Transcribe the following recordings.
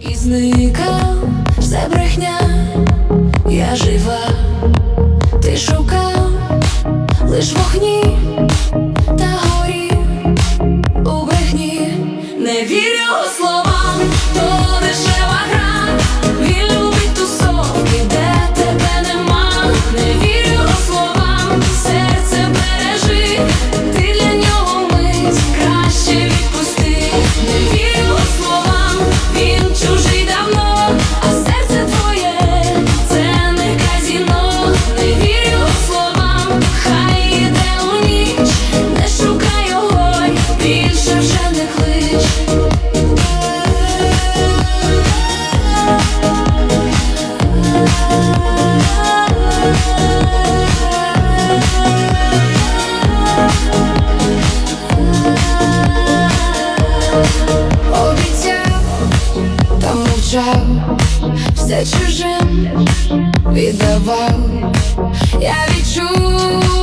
І зникав. Все брехня, я жива, ти шукав лиш вогні та горі. У брехні, не вірю словам, то дешева гра. мовчав, все чужим віддавав, я відчув.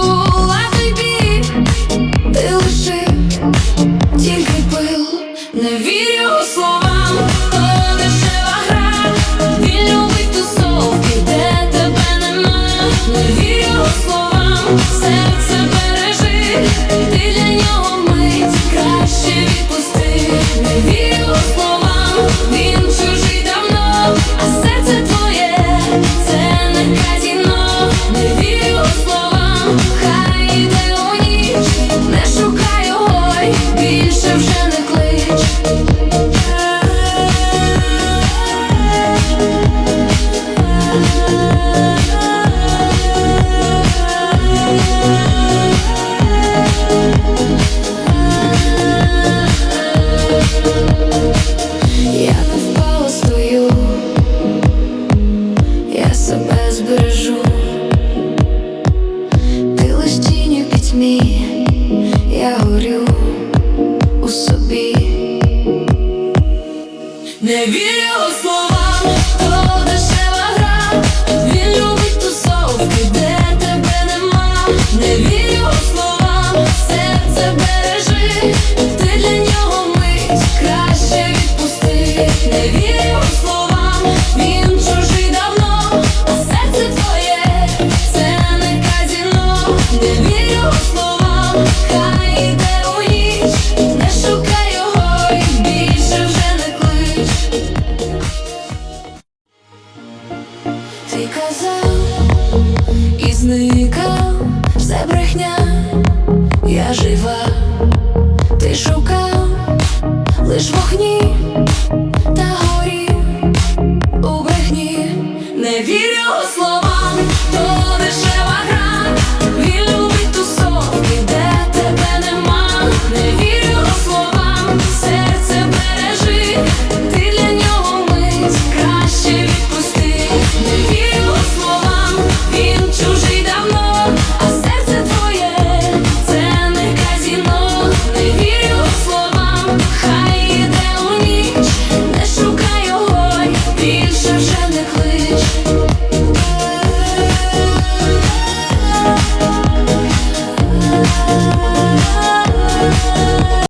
збережу, ти лиш тінь пітьмі, я горю у собі, не вірю. зникав, все брехня, я жива, ти шукав лиш вогні.